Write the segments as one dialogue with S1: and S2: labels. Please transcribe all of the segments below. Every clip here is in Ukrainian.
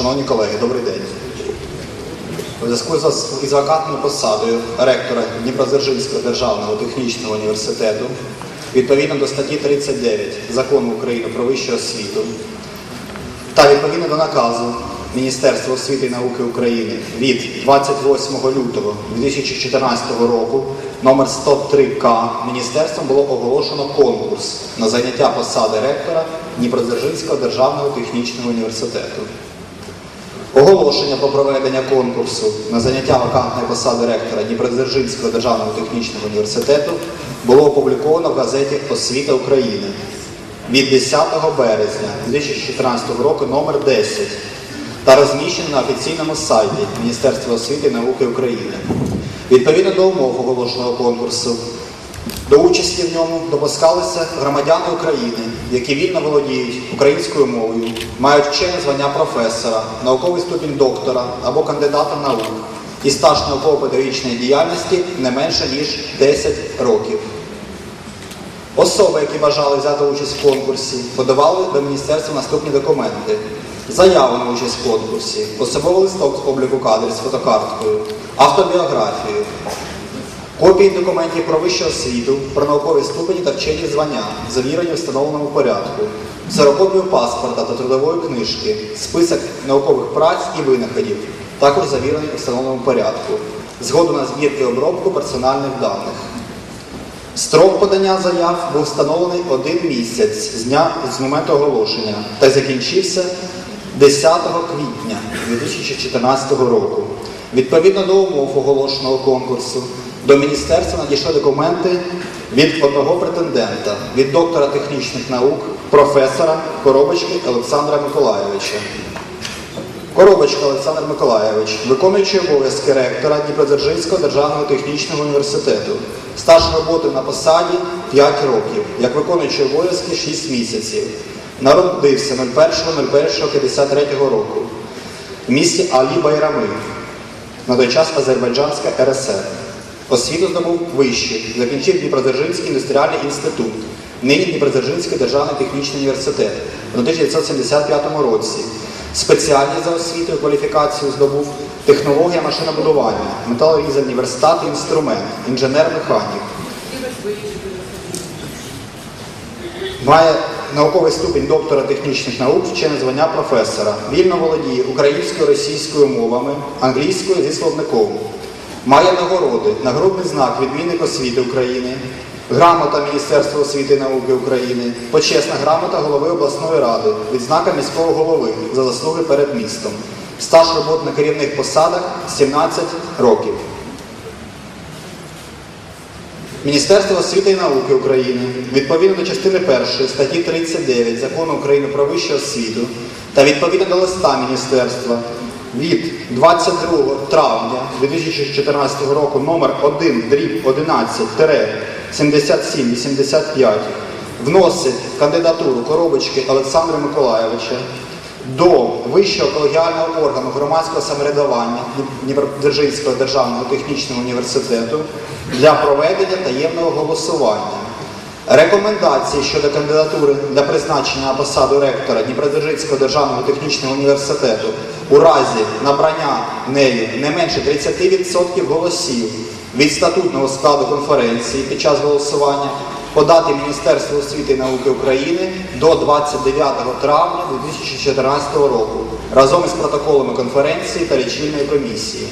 S1: Шановні колеги, добрий день. У зв'язку із вакантною посадою ректора Дніпродзержинського державного технічного університету відповідно до статті 39 Закону України про вищу освіту та відповідно до наказу Міністерства освіти і науки України від 28 лютого 2014 року номер 103К міністерством було оголошено конкурс на заняття посади ректора Дніпродзержинського державного технічного університету. Оголошення про проведення конкурсу на заняття вакантної посади ректора Дніпродзержинського державного технічного університету було опубліковано в газеті Освіта України від 10 березня 2014 року номер 10 та розміщено на офіційному сайті Міністерства освіти і науки України. Відповідно до умов оголошеного конкурсу, до участі в ньому допускалися громадяни України, які вільно володіють українською мовою, мають вчене звання професора, науковий ступінь доктора або кандидата наук і стаж науково-педагогічної діяльності не менше ніж 10 років. Особи, які бажали взяти участь в конкурсі, подавали до міністерства наступні документи: заяву на участь в конкурсі, особовий листок з обліку кадрів з фотокарткою, автобіографію, копії документів про вищу освіту, про наукові ступені та вчені звання, завірені в встановленому порядку, ксерокопію паспорта та трудової книжки, список наукових праць і винаходів, також завірений у встановленому порядку, згоду на збір і обробку персональних даних. Строк подання заяв був встановлений один місяць з дня з моменту оголошення та закінчився 10 квітня 2014 року. Відповідно до умов оголошеного конкурсу, до міністерства надійшли документи від одного претендента, від доктора технічних наук, професора Коробочки Олександра Миколайовича. Коробочка Олександр Миколайович, виконуючий обов'язки ректора Дніпродзержинського державного технічного університету. Стаж роботи на посаді 5 років, як виконуючий обов'язки 6 місяців. Народився 01.01.53 року в місті Алі Байрами, на той час Азербайджанська РСР. Освіту здобув вищу, закінчив Дніпродзержинський індустріальний інститут, нині Дніпродзержинський державний технічний університет у 1975 році. Спеціальність за освітою кваліфікацію здобув технологія машинобудування, металорізальні верстати, інструмент, інженер-механік. Має науковий ступінь доктора технічних наук, вчене звання професора. Вільно володіє українською, російською мовами, англійською зі словником. Має нагороди, нагрудний знак відмінник освіти України, грамота Міністерства освіти і науки України, почесна грамота голови обласної ради, відзнака міського голови за заслуги перед містом. Стаж роботи на керівних посадах 17 років. Міністерство освіти і науки України відповідно до частини 1 статті 39 Закону України про вищу освіту та відповідно до листа міністерства від 22 травня 2014 року номер 1 дріб 11-7785 вносить кандидатуру коробочки Олександра Миколайовича до Вищого колегіального органу громадського самоврядування Дніпродзержинського державного технічного університету для проведення таємного голосування. Рекомендації щодо кандидатури для призначення на посаду ректора Дніпродзержинського державного технічного університету у разі набрання нею не менше 30% голосів від статутного складу конференції під час голосування подати Міністерству освіти і науки України до 29 травня 2014 року разом із протоколами конференції та лічильної комісії.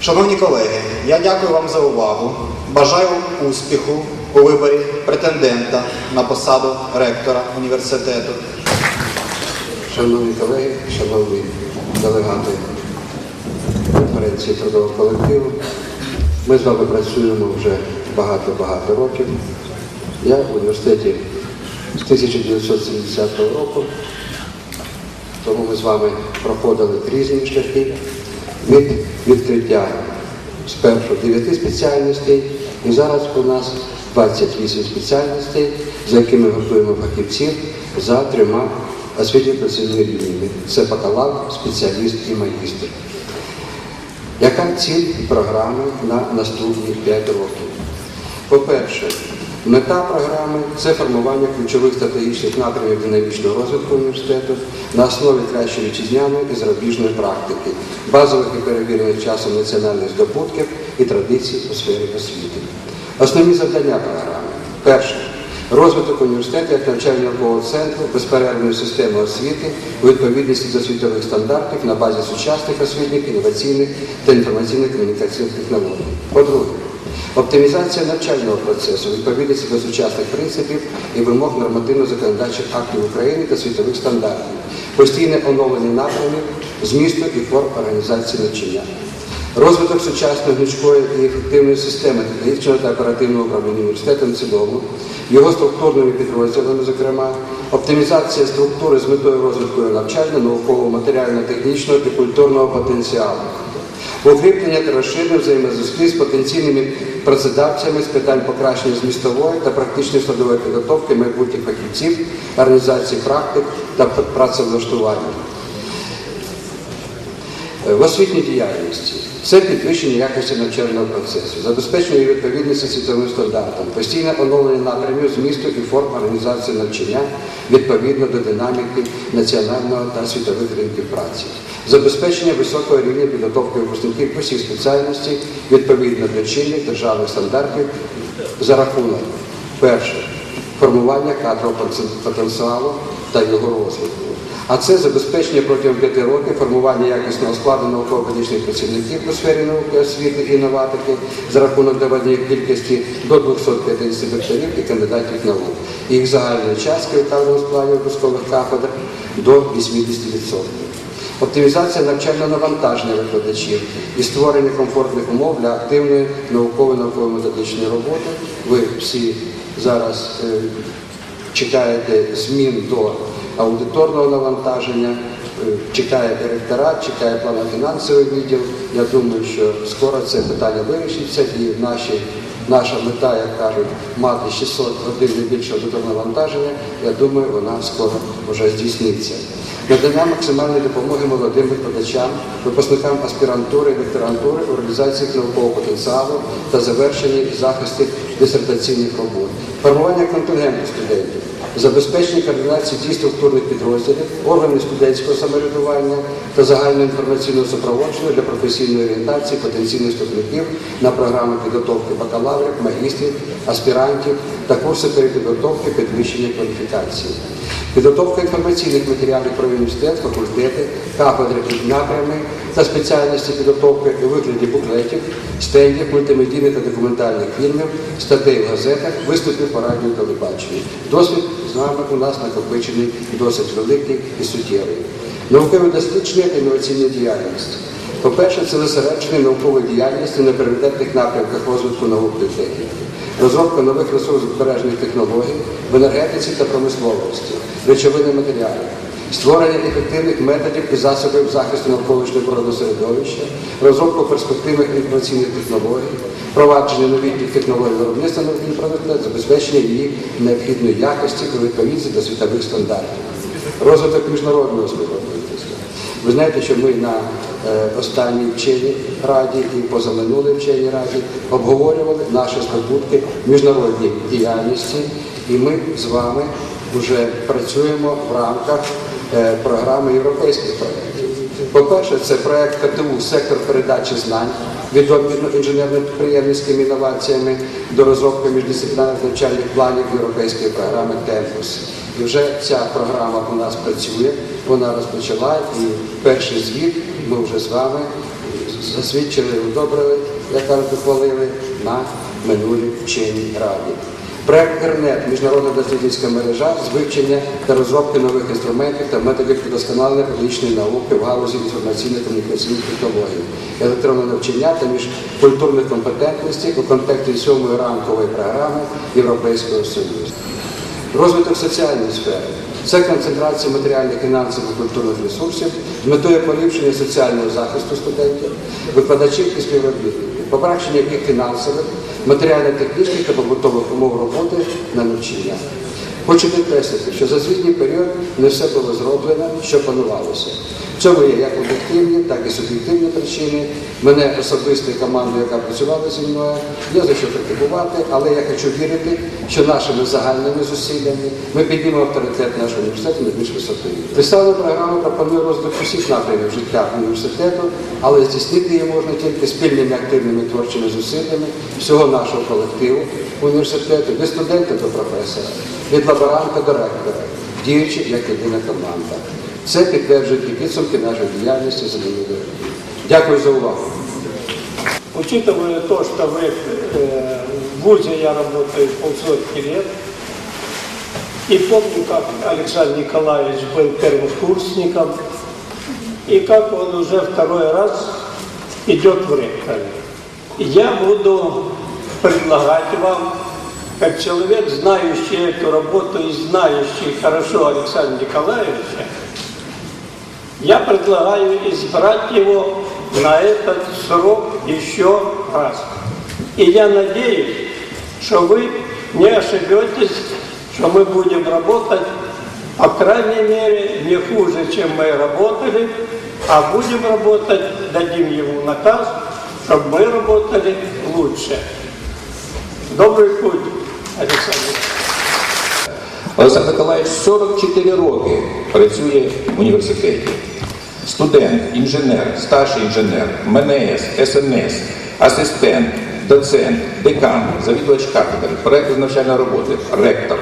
S1: Шановні колеги, я дякую вам за увагу. Бажаю успіху у виборі претендента на посаду ректора університету.
S2: Шановні колеги, шановні делегати конференції трудового колективу, ми з вами працюємо вже багато-багато років. Я в університеті з 1970 року, тому ми з вами проходили різні шляхи від відкриття спершу 9 спеціальностей, і зараз у нас 28 спеціальностей, за якими готуємо фахівців за трьома освітньо-працівними рівнями. Це бакалавр, спеціаліст і магістр. Яка ціль програми на наступні 5 років? По-перше, Мета програми це формування ключових стратегічних напрямів динамічного розвитку університету на основі кращої вітчизняної і зарубіжної практики, базових і перевірених часом національних здобутків і традицій у сфері освіти. Основні завдання програми. Перше. Розвиток університету як навчально-наукового центру безперервної системи освіти у відповідності до світових стандартів на базі сучасних освітніх, інноваційних та інформаційно-комунікаційних технологій. По-друге, оптимізація навчального процесу відповідності до сучасних принципів і вимог нормативно-законодавчих актів України та світових стандартів, постійне оновлення напрямів, змісту і форм організації навчання. Розвиток сучасної гнучкої і ефективної системи технічного та оперативного управління університетом в цілому, його структурними підрозділами, зокрема, оптимізація структури з метою розвитку навчального, наукового, матеріально-технічного і культурного потенціалу, укріплення та розширення взаємозв'язки з потенційними працедавцями з питань покращення змістової та практичної складової підготовки майбутніх фахівців, організації практик та працевлаштування. В освітній діяльності це підвищення якості навчального процесу, забезпечення відповідності світовим стандартам, постійне оновлення напрямів змісту і форм організації навчання відповідно до динаміки національного та світових ринків праці, забезпечення високого рівня підготовки випускників усіх спеціальностей відповідно до чинних державних стандартів за рахунок перше формування кадрового потенціалу та його розвитку. А це забезпечення протягом п'яти років формування якісного складу науково-педагогічних працівників у сфері науки, освіти і інноватики за рахунок доведення кількості до 250 докторів і кандидатів наук. Їх загальної частки у кадровому складі випускових кафедр до 80%. Оптимізація навчального навантаження викладачів і створення комфортних умов для активної наукової науково-методичної роботи. Ви всі зараз е, чекаєте змін до аудиторного навантаження, е, чекає директорат, чекає планово-фінансовий відділ. Я думаю, що скоро це питання вирішиться і наші, наша мета, як кажуть, мати 600 годин не більше навантаження, я думаю, вона скоро вже здійсниться. Надання максимальної допомоги молодим викладачам, випускникам аспірантури і докторантури у реалізації наукового потенціалу та завершенні захисту дисертаційних робот, формування контингенту студентів, забезпечення координації дій структурних підрозділів, органів студентського самоврядування та загального інформаційного супроводження для професійної орієнтації потенційних вступників на програми підготовки бакалаврів, магістрів, аспірантів та курси перепідготовки підвищення кваліфікації. Підготовка інформаційних матеріалів про університет, факультети, кафедри і напрями та спеціальності підготовки у вигляді буклетів, стендів, мультимедійних та документальних фільмів, статей в газетах, виступів по радіо телебаченню. Досвід з нами у нас накопичений досить великий і суттєвий. Та інноваційна діяльність. По-перше, це зосередження наукової діяльності на пріоритетних напрямках розвитку науки і техніки, розробка нових ресурсозбережних технологій в енергетиці та промисловості, речовини матеріалів, створення ефективних методів і засобів захисту навколишнього природного середовища, розробка перспективних інформаційних технологій, впровадження новітніх технологій виробництва новітніх продуктів, забезпечення її необхідної якості у відповідності до світових стандартів, розвиток міжнародного співробітництва. Ви знаєте, що ми на е, останній вченій раді і позаминулій вченій раді обговорювали наші здобутки міжнародній діяльності, і ми з вами вже працюємо в рамках програми європейських проєктів. По-перше, це проєкт КТУ сектор передачі знань від обміну інженерно-підприємницькими інноваціями до розробки міждисциплінарних навчальних планів європейської програми Темпус. І вже ця програма у нас працює, вона розпочала, і перший звіт ми вже з вами засвідчили, удобрили, як кажуть, ухвалили на минулій вченій раді. Проект «Ернет» – міжнародна дослідницька мережа з вивчення та розробки нових інструментів та методів удосконалення публічної науки в галузі інформаційно-комунікаційних технологій, електронне навчання та міжкультурних компетентностей у контексті сьомої рамкової програми Європейського Союзу. Розвиток соціальної сфери це концентрація матеріальних, фінансових і культурних ресурсів з метою поліпшення соціального захисту студентів, викладачів і співробітників, покращення їх фінансових, матеріально-технічних та побутових умов роботи на навчання. Хочу підкреслити, що за звітній період не все було зроблено, що планувалося. В цьому є як об'єктивні, так і суб'єктивні причини. Мене особисто і команду, яка працювала зі мною, є за що критикувати, але я хочу вірити, що нашими загальними зусиллями ми піднімемо авторитет нашого університету на більш рівень. Представлена програма пропонує розвиток усіх напрямів життя університету, але здійснити її можна тільки спільними активними творчими зусиллями всього нашого колективу університету, від студента до професора, від лаборанта до ректора, діючи як єдина команда. Це підтверджують і підсумки нашої діяльності за минулі роки. Дякую за увагу.
S3: Учитывая то, что вы, э, в ВУЗе я работаю полсотни лет, и помню, как Александр Николаевич был первокурсником, и как он уже второй раз идет в ректоры. Я буду предлагать вам, как человек, знающий эту работу и знающий хорошо Александра Николаевича, я предлагаю избрать его на этот срок еще раз. И я надеюсь, что вы не ошибетесь, что мы будем работать, по крайней мере, не хуже, чем мы работали, а будем работать, дадим ему наказ, чтобы мы работали лучше. Добрый путь, Александр.
S4: Олександр Миколаївич 44 роки працює в університеті. Студент, інженер, старший інженер, МНС, СНС, асистент, доцент, декан, завідувач кафедри, проєкт з навчальної роботи, ректор.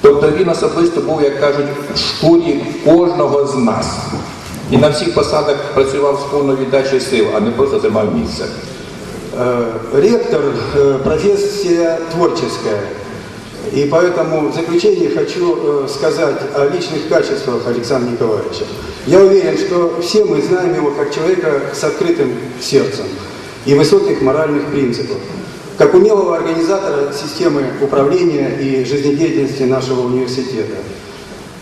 S4: Тобто він особисто був, як кажуть, в шкурі кожного з нас. І на всіх посадах працював з повною віддачею сил, а не просто займав місце.
S5: Э, Ректор э, – профессия творческая. И поэтому в заключение хочу э, сказать о личных качествах Александра Николаевича. Я уверен, что все мы знаем его как человека с открытым сердцем и высоких моральных принципов, как умелого организатора системы управления и жизнедеятельности нашего университета,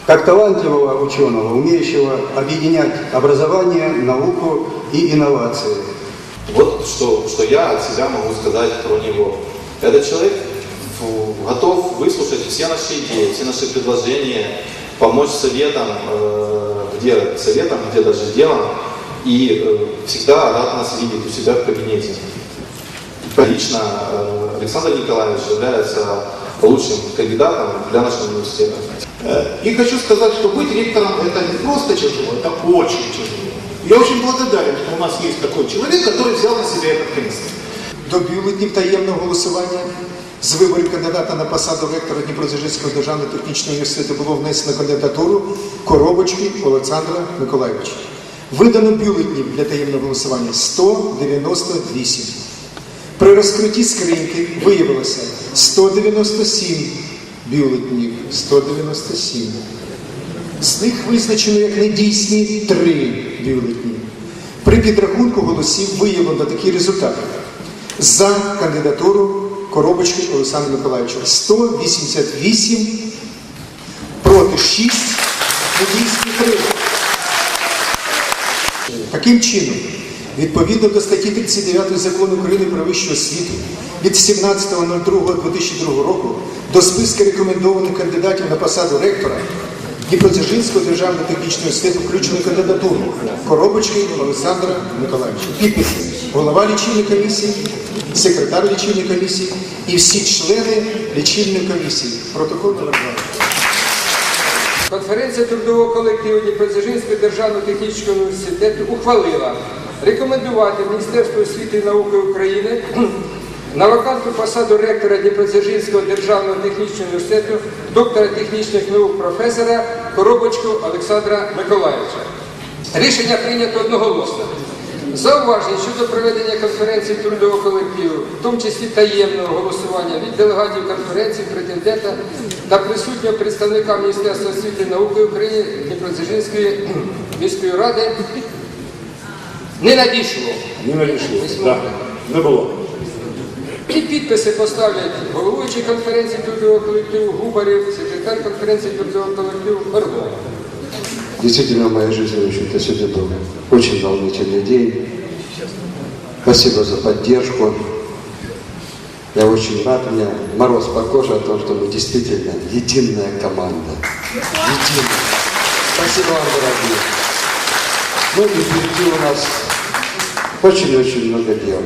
S5: как талантливого ученого, умеющего объединять образование, науку и инновации –
S6: Вот что, что я от себя могу сказать про него. Этот человек готов выслушать все наши идеи, все наши предложения, помочь советам, э, где советам, где даже делом, и э, всегда рад нас видеть у себя в кабинете. Лично э, Александр Николаевич является лучшим кандидатом для нашего университета.
S7: И хочу сказать, что быть ректором это не просто тяжело, это очень тяжело. Я очень благодарен, что у нас есть такой человек, который взял на себя этот крест.
S8: До бюлетнів таємного голосування з виборів кандидата на посаду ректора Дніпродзержинського державного технічного університету було внесено кандидатуру Коробочки Олександра Миколайовича. Видано бюлетнів для таємного голосування 198. При розкритті скриньки виявилося 197 бюлетнів. 197. З них визначено як недійсні три бюлетні. При підрахунку голосів виявлено такі результати. За кандидатуру Коробочки Олександра Миколаївича 188 проти 6, недійсні 3. Таким чином, відповідно до статті 39 закону України про вищу освіту від 17.02.2002 року до списку рекомендованих кандидатів на посаду ректора Дніпродзержинського державного технічного університету включено кандидатуру Коробочки Олександра Миколаївича. Підписи голова лічильної комісії, секретар лічильної комісії і всі члени лічильної комісії. Протокол номер 2.
S9: Конференція трудового колективу Дніпродзержинського державного технічного університету ухвалила рекомендувати Міністерству освіти і науки України на вакантну посаду ректора Дніпродзержинського державного технічного університету доктора технічних наук професора Коробочку Олександра Миколаївича. Рішення прийнято одноголосно. Зауважень щодо проведення конференції трудового колективу, в тому числі таємного голосування від делегатів конференції, претендента та присутнього представника Міністерства освіти і науки України Дніпродзержинської міської ради не надійшло.
S10: Не надійшло. Да. Не було.
S9: І підписи поставлять головуючий конференції трудового колективу Губарів, секретар конференції трудового колективу Орлов.
S2: Действительно, в моей жизни, в общем-то, сегодня был очень волнительный день. Спасибо за поддержку. Я очень рад, у меня мороз по коже о том, что мы действительно единая команда. Единая. Спасибо вам, дорогие. Ну и впереди у нас очень-очень много дел.